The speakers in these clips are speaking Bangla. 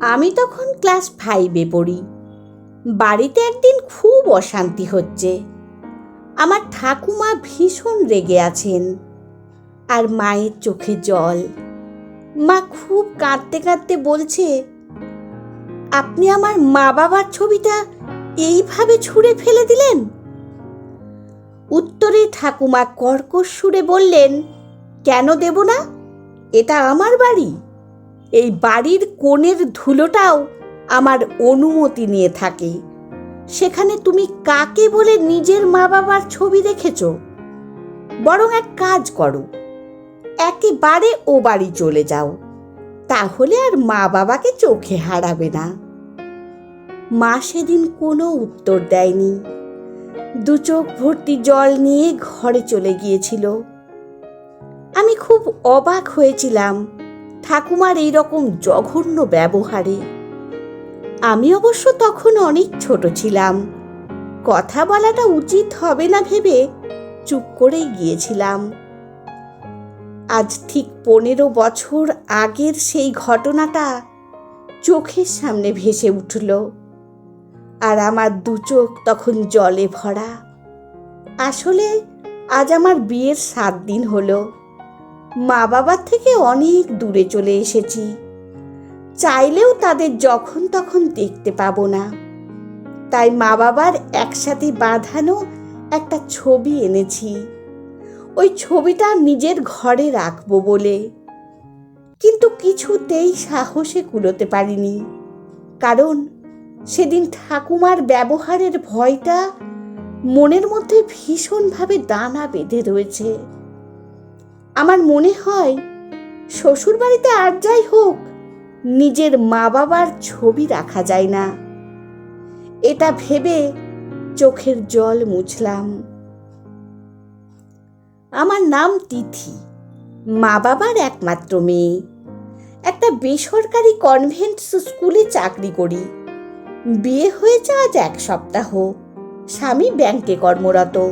আমি তখন ক্লাস ফাইভে পড়ি। বাড়িতে একদিন খুব অশান্তি হচ্ছে। আমার ঠাকুমা ভীষণ রেগে আছেন আর মায়ের চোখে জল। মা খুব কাঁদতে কাঁদতে বলছে, আপনি আমার মা বাবার ছবিটা এইভাবে ছুঁড়ে ফেলে দিলেন? উত্তরে ঠাকুমা কর্কশ সুরে বললেন, কেন দেব না? এটা আমার বাড়ি। এই বাড়ির কোণের ধুলোটাও আমার অনুমতি নিয়ে থাকে। সেখানে তুমি কাকে বলে নিজের মা বাবার ছবি রেখেছ বরং এক কাজ করো, একেবারে ও বাড়ি চলে যাও, তাহলে আর মা বাবাকে চোখে হারাবে না। মা সেদিন কোনো উত্তর দেয়নি। দু চোখ ভর্তি জল নিয়ে ঘরে চলে গিয়েছিল। আমি খুব অবাক হয়েছিলাম ঠাকুমার এই রকম জঘন্য ব্যবহারে। আমি অবশ্য তখন অনেক ছোট ছিলাম। কথা বলাটা উচিত হবে না ভেবে চুপ করেই গিয়েছিলাম। আজ ঠিক পনেরো বছর আগের সেই ঘটনাটা চোখের সামনে ভেসে উঠল। আর আমার দু চোখ তখন জলে ভরা। আসলে আজ আমার বিয়ের সাত দিন হলো। মা বাবার থেকে অনেক দূরে চলে এসেছি। চাইলেও তাদের যখন তখন দেখতে পাবো না। তাই মা বাবার একসাথে বাঁধানো একটা ছবি এনেছি। ওই ছবিটা নিজের ঘরে রাখব বলে। কিন্তু কিছুতেই সাহসে কুলোতে পারিনি। কারণ সেদিন ঠাকুমার ব্যবহারের ভয়টা মনের মধ্যে ভীষণভাবে দানা বেঁধে রয়েছে। আমার মনে হয় শ্বশুরবাড়িতে আর যাই হোক, নিজের মা বাবার ছবি রাখা যায় না। এটা ভেবে চোখের জল মুছলাম। আমার নাম তিথি মা বাবার একমাত্র মেয়ে। একটা বেসরকারি কনভেন্ট স্কুলে চাকরি করি। বিয়ে হয়েছে আজ এক সপ্তাহ, স্বামী ব্যাংকে কর্মরত।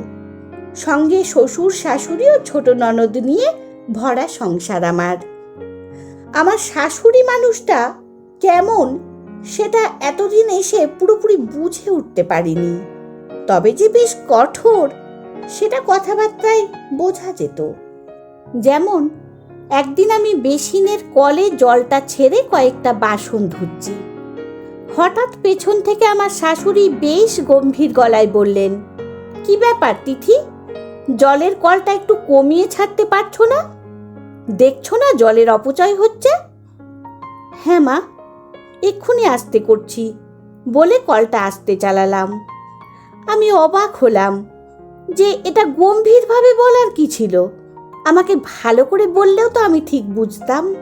সঙ্গে শ্বশুর শাশুড়ি ও ছোট ননদ নিয়ে ভরা সংসার আমার। আমার শাশুড়ি মানুষটা কেমন সেটা এতদিন এসে পুরোপুরি বুঝে উঠতে পারিনি। তবে যে বেশ কঠোর, সেটা কথাবার্তায় বোঝা যেত। যেমন, একদিন আমি বেসিনের কলে জলটা ছেড়ে কয়েকটা বাসন ধুচ্ছি। হঠাৎ পেছন থেকে আমার শাশুড়ি বেশ গম্ভীর গলায় বললেন, কি ব্যাপার তিথি? জলের কলটা একটু কমিয়ে ছাড়তে পারছ না? দেখছ না জলের অপচয় হচ্ছে? হ্যাঁ মা, এক্ষুনি আসতে করছি, বলে কলটা আসতে চালালাম। আমি অবাক হলাম যে এটা গম্ভীরভাবে বলার কি ছিল? আমাকে ভালো করে বললেও তো আমি ঠিক বুঝতাম।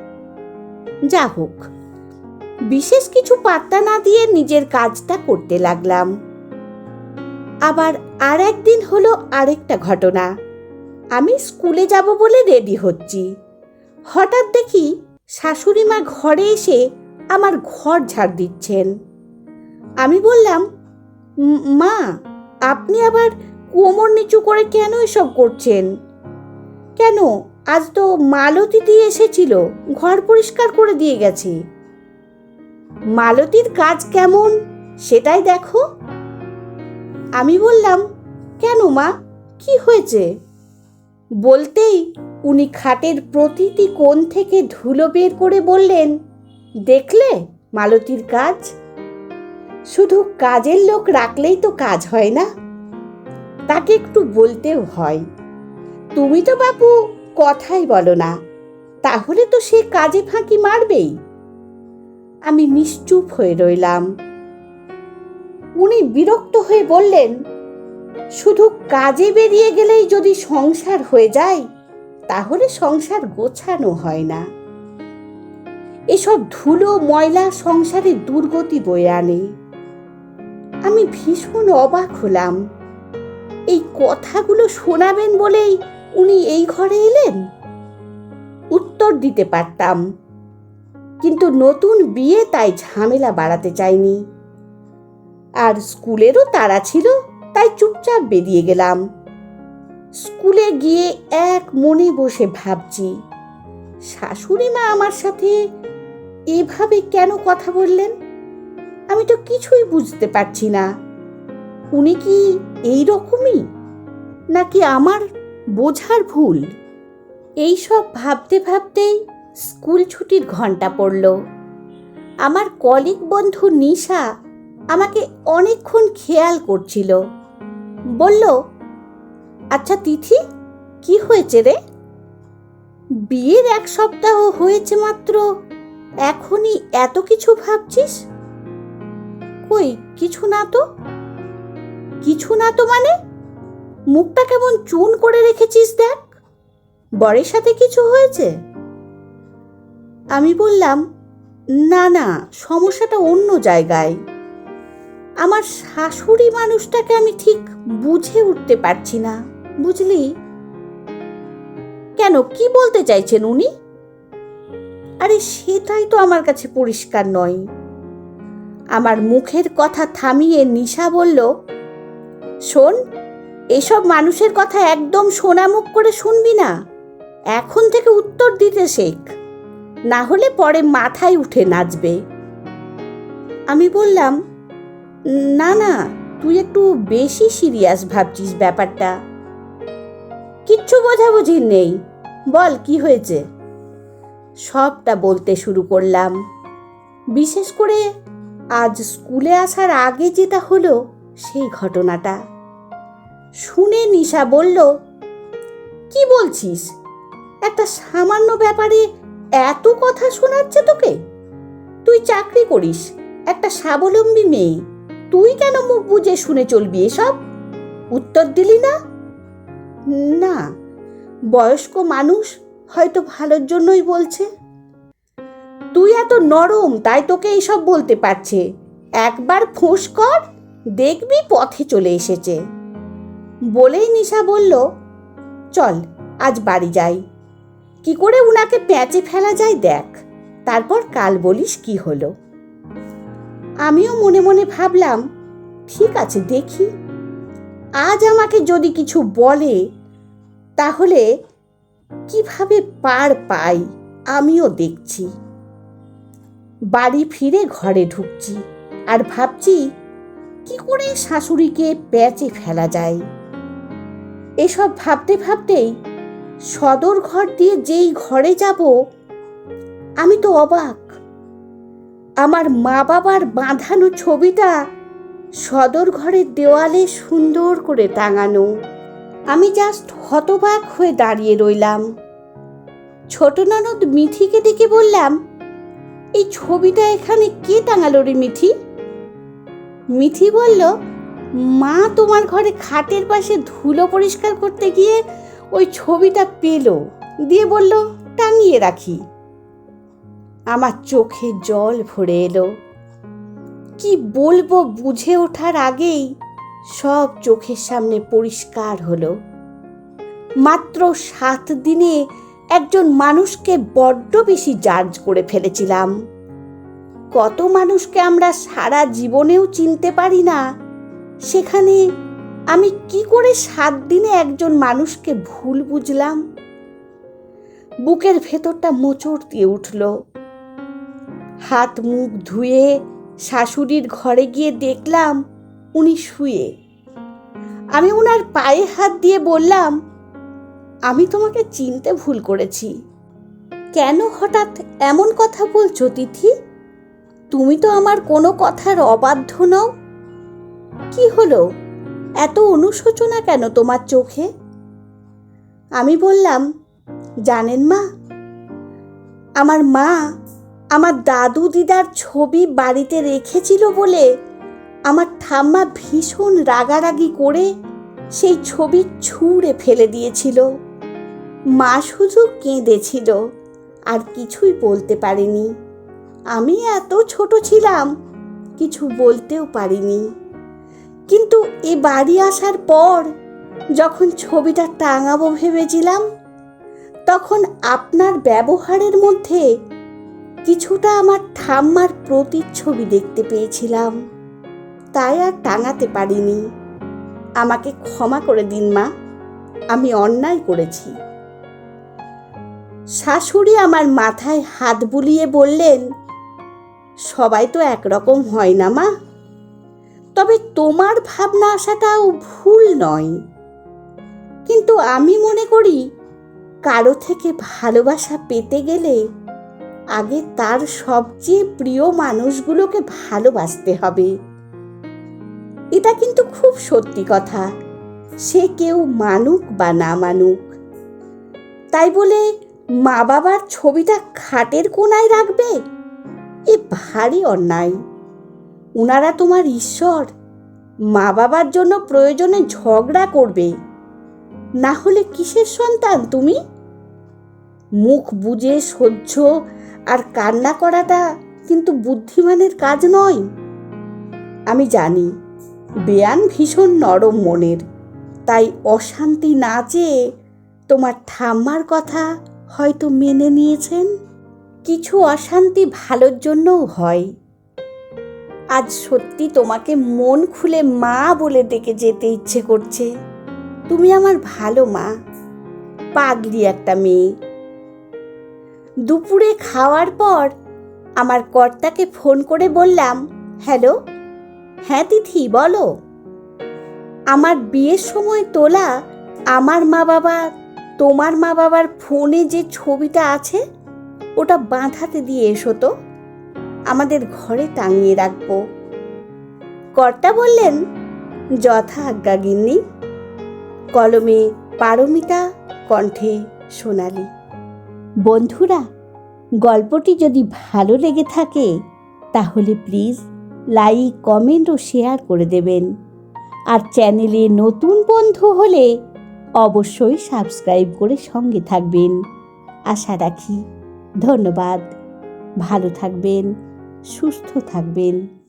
যা হোক, বিশেষ কিছু পাত্তা না দিয়ে নিজের কাজটা করতে লাগলাম। আবার আর একদিন হলো আরেকটা ঘটনা। আমি স্কুলে যাব বলে রেডি হচ্ছি। হঠাৎ দেখি শাশুড়ি মা ঘরে এসে আমার ঘর ঝাড় দিচ্ছেন। আমি বললাম মা, আপনি আবার কোমর নিচু করে কেন এসব করছেন? কেন? আজ তো মালতী দিয়ে এসেছিল, ঘর পরিষ্কার করে দিয়ে গেছে। মালতীর কাজ কেমন সেটাই দেখো। আমি বললাম, কেন মা? কি হয়েছে? বলতেই উনি খাটের প্রতিটি কোণ থেকে ধুলো বের করে বললেন, দেখলে মালতীর কাজ? শুধু কাজের লোক রাখলেই তো কাজ হয় না। তাকে একটু বলতেও হয়। তুমি তো বাপু কথাই বলো না, তাহলে তো সে কাজে ফাঁকি মারবেই। আমি নিশ্চুপ হয়ে রইলাম। উনি বিরক্ত হয়ে বললেন, শুধু কাজে বেরিয়ে গেলেই যদি সংসার হয়ে যায় তাহলে সংসার গোছানো হয় না। এসব ধুলো, ময়লা সংসারে দুর্গতি বয়ে আনে। আমি ভীষণ অবাক হলাম। এই কথাগুলো শোনাবেন বলেই উনি এই ঘরে এলেন? উত্তর দিতে পারতাম। কিন্তু নতুন বিয়ে তাই ঝামেলা বাড়াতে চাইনি। আর স্কুলেরও তাড়া ছিল, তাই চুপচাপ বেরিয়ে গেলাম। স্কুলে গিয়ে এক মনে বসে ভাবছি, শাশুড়ি মা আমার সাথে এভাবে কেন কথা বললেন? আমি তো কিছুই বুঝতে পারছি না। উনি কি এই রকমই? নাকি আমার বোঝার ভুল? এই সব ভাবতে ভাবতেই স্কুল ছুটির ঘণ্টা পড়ল। আমার কলিগ বন্ধু নিশা আমাকে অনেকক্ষণ খেয়াল করছিল। বলল আচ্ছা তিথি, কি হয়েছে রে? বিয়ের এক সপ্তাহ হয়েছে মাত্র, এখনই এত কিছু ভাবছিস? কই, কিছু না তো? কিছু না তো মানে? মুখটা কেমন চুন করে রেখেছিস দেখ। বরের সাথে কিছু হয়েছে? আমি বললাম, না না, সমস্যাটা অন্য জায়গায়। আমার শাশুড়ি মানুষটাকে আমি ঠিক বুঝে উঠতে পারছি না। বুঝলি? কেন, কি বলতে চাইছেন উনি? আরে, সেটাই তো আমার কাছে পরিষ্কার নয়। আমার মুখের কথা থামিয়ে নিশা বলল, শোন, এসব মানুষের কথা একদম সোনামুখ করে শুনবি না। এখন থেকে উত্তর দিতে শেখ। না হলে পরে মাথায় উঠে নাচবে। আমি বললাম, না না, তুই একটু বেশি সিরিয়াস ভাবছিস ব্যাপারটা। কিচ্ছু বোঝাবুঝি নেই। বল, কি হয়েছে? সবটা বলতে শুরু করলাম। বিশেষ করে আজ স্কুলে আসার আগে যেটা হলো সেই ঘটনাটা। শুনে নিশা বলল, কি বলছিস? একটা সামান্য ব্যাপারে এত কথা শোনাচ্ছে তোকে? তুই চাকরি করিস, একটা স্বাবলম্বী মেয়ে। তুই কেন মুখ বুঝে শুনে চলবি এসব? উত্তর দিলি না? না, বয়স্ক মানুষ হয়তো ভালোর জন্যই বলছে। তুই এত নরম, তাই তোকে এইসব বলতে পারছে। একবার ফোঁস কর, দেখবি পথে চলে এসেছে। বলেই নিশা বলল, চল, আজ বাড়ি যাই। কি করে উনাকে প্যাঁচে ফেলা যায় দেখ, তারপর কাল বলিস কি হলো। আমিও মনে মনে ভাবলাম, ঠিক আছে, দেখি। আজ আমাকে যদি কিছু বলে, তাহলে কীভাবে পার পাই আমিও দেখছি। বাড়ি ফিরে ঘরে ঢুকছি আর ভাবছি, কি করে শাশুড়িকে প্যাচে ফেলা যায়? এসব ভাবতে ভাবতেই সদর ঘর দিয়ে যেই ঘরে যাব, আমি তো অবাক। আমার মা বাবার বাঁধানো ছবিটা সদর ঘরের দেওয়ালে সুন্দর করে টাঙানো। আমি জাস্ট হতবাক হয়ে দাঁড়িয়ে রইলাম। ছোট ননদ মিঠিকে ডেকে বললাম, এই ছবিটা এখানে কে টাঙালো রে মিঠি মিঠি বলল, মা তোমার ঘরে খাটের পাশে ধুলো পরিষ্কার করতে গিয়ে ওই ছবিটা পেল। দিয়ে বলল, টাঙিয়ে রাখি। আমার চোখে জল ভরে এলো। কি বলব বুঝে ওঠার আগেই সব চোখের সামনে পরিষ্কার হলো। মাত্র সাত দিনে একজন মানুষকে বড্ড বেশি জার্জ করে ফেলেছিলাম। কত মানুষকে আমরা সারা জীবনেও চিনতে পারি না। সেখানে আমি কি করে সাত দিনে একজন মানুষকে ভুল বুঝলাম? বুকের ভেতরটা মোচড় দিয়ে উঠল। হাত মুখ ধুয়ে শাশুড়ির ঘরে গিয়ে দেখলাম উনি শুয়ে। আমি ওনার পায়ে হাত দিয়ে বললাম, আমি তোমাকে চিনতে ভুল করেছি। কেন হঠাৎ এমন কথা বলছো তিথি? তুমি তো আমার কোনো কথার অবাধ্য নও। কি হলো? এত অনুশোচনা কেন তোমার চোখে? আমি বললাম, জানেন মা, আমার মা আমার দাদু দিদার ছবি বাড়িতে রেখেছিল বলে আমার ঠাম্মা ভীষণ রাগারাগি করে সেই ছবি ছুঁড়ে ফেলে দিয়েছিল। মা শুধু কেঁদেছিল, আর কিছুই বলতে পারেনি। আমি এত ছোট ছিলাম, কিছু বলতেও পারিনি। কিন্তু এ বাড়ি আসার পর যখন ছবিটা টাঙাবো ভেবেছিলাম, তখন আপনার ব্যবহারের মধ্যে কিছুটা আমার ঠাম্মার প্রতিচ্ছবি দেখতে পেয়েছিলাম। তাই আর টাঙাতে পারিনি। আমাকে ক্ষমা করে দিন, মা। আমি অন্যায় করেছি। শাশুড়ি আমার মাথায় হাত বুলিয়ে বললেন, সবাই তো একরকম হয় না, মা। তবে তোমার ভাবনা আসাটাও ভুল নয়। কিন্তু আমি মনে করি, কারও থেকে ভালোবাসা পেতে গেলে আগে তার সবচেয়ে প্রিয় মানুষগুলোকে ভালোবাসতে হবে। এটা কিন্তু খুব সত্যি কথা। সে কেউ মানুক বা না মানুক। তাই বলে মা বাবার ছবিটা খাটের কোনায় রাখবে? এ ভারী অন্যায়। উনারা তোমার ঈশ্বর। মা বাবার জন্য প্রয়োজনে ঝগড়া করবে। না হলে কিসের সন্তান তুমি? মুখ বুজে সহ্য আর কান্না করাটা কিন্তু বুদ্ধিমানের কাজ নয়। আমি জানি, বেয়ান ভীষণ নরম মনের, তাই অশান্তি না চেয়ে তোমার ঠাম্মার কথা হয়তো মেনে নিয়েছেন। কিছু অশান্তি ভালোর জন্যও হয়। আজ সত্যি তোমাকে মন খুলে মা বলে ডেকে যেতে ইচ্ছে করছে। তুমি আমার ভালো মা। পাগলি একটা মেয়ে। দুপুরে খাওয়ার পর আমার কর্তাকে ফোন করে বললাম, হ্যালো হ্যাঁ তিথি, বলো। আমার বিয়ের সময় তোলা আমার মা বাবা তোমার মা বাবার ফোনে যে ছবিটা আছে, ওটা বাঁধাতে দিয়ে এসো তো। আমাদের ঘরে টাঙিয়ে রাখব। কর্তা বললেন, যথা আজ্ঞা গিন্নি। কলমে পারমিতা কণ্ঠে সোনালি। বন্ধুরা, গল্পটি যদি ভালো লেগে থাকে, তাহলে প্লিজ লাইক, কমেন্ট ও শেয়ার করে দেবেন। আর চ্যানেলে নতুন বন্ধু হলে অবশ্যই সাবস্ক্রাইব করে সঙ্গে থাকবেন। আশা রাখি, ধন্যবাদ। ভালো থাকবেন, সুস্থ থাকবেন।